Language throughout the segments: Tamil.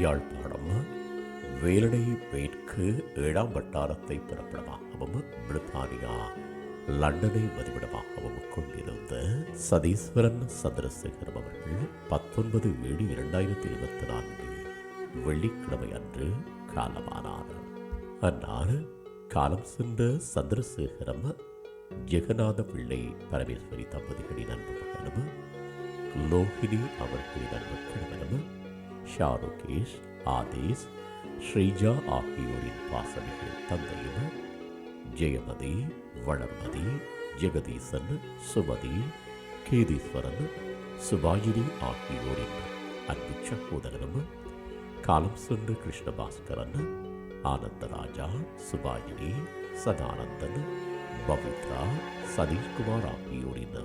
யாழ்ப்பாணம் வேலடை மேற்கு ஏழாம் வட்டாரத்தை பிறப்பிடமாகவும் பிரித்தானியா லண்டனை வதிவிடமாகவும் கொண்டிருந்த சதீஸ்வரன் சந்திரசேகரம் அவர்கள் பத்தொன்பது ஏழு இரண்டாயிரத்தி இருபத்தி நான்கு வெள்ளிக்கிழமை அன்று காலமானார். அந்நாள் காலம் சென்ற சந்திரசேகரம் ஜெகநாத பிள்ளை பரமேஸ்வரி தம்பதிகளின் அன்பு மகனும் லோகினி அவர்களின் அன்பு கணவனும் ஷாருகேஷ் ஆதேஷ் ஸ்ரீஜா ஆகியோரின் பாசமிகு தந்தையும்? ஜெயமதி வளர்மதி ஜெகதீசன் சுமதி கேதீஸ்வரன் சுபாயினி ஆகியோரின் அன்பு சகோதரனும்? காலம் சென்று கிருஷ்ணபாஸ்கரன் ஆனந்தராஜா சுபாயினி சதானந்தன் பவித்ரா சதீஷ்குமார் ஆகியோரின்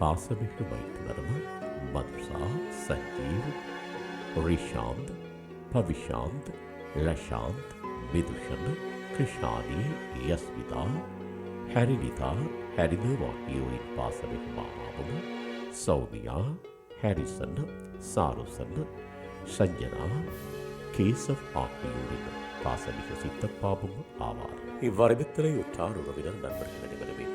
பாசமிகு மைத்துனரும் மதுசா சஞ்சீவ் ரிஷாந்த் பவிஷாந்த் லஷாந்த் விதுஷன் கிருஷ்ணானி யஸ்மிதா ஹரினிதா ஹரிதேவ் ஆகியோரின் பாசமிகு மாமாவும் சௌமியா ஹாரிசன் சாருசன் சஞ்சனா கேசவ் ஆகியோரின் பாசமிகு சித்தப்பாவும் ஆவார் இவ்வறிவித்தலை உற்றார் உறவினர் நண்பர்களிடம் வரவேற்றுக் கொள்ளுமாறு கேட்டுக்கொள்ளப்படுகின்றீர்கள்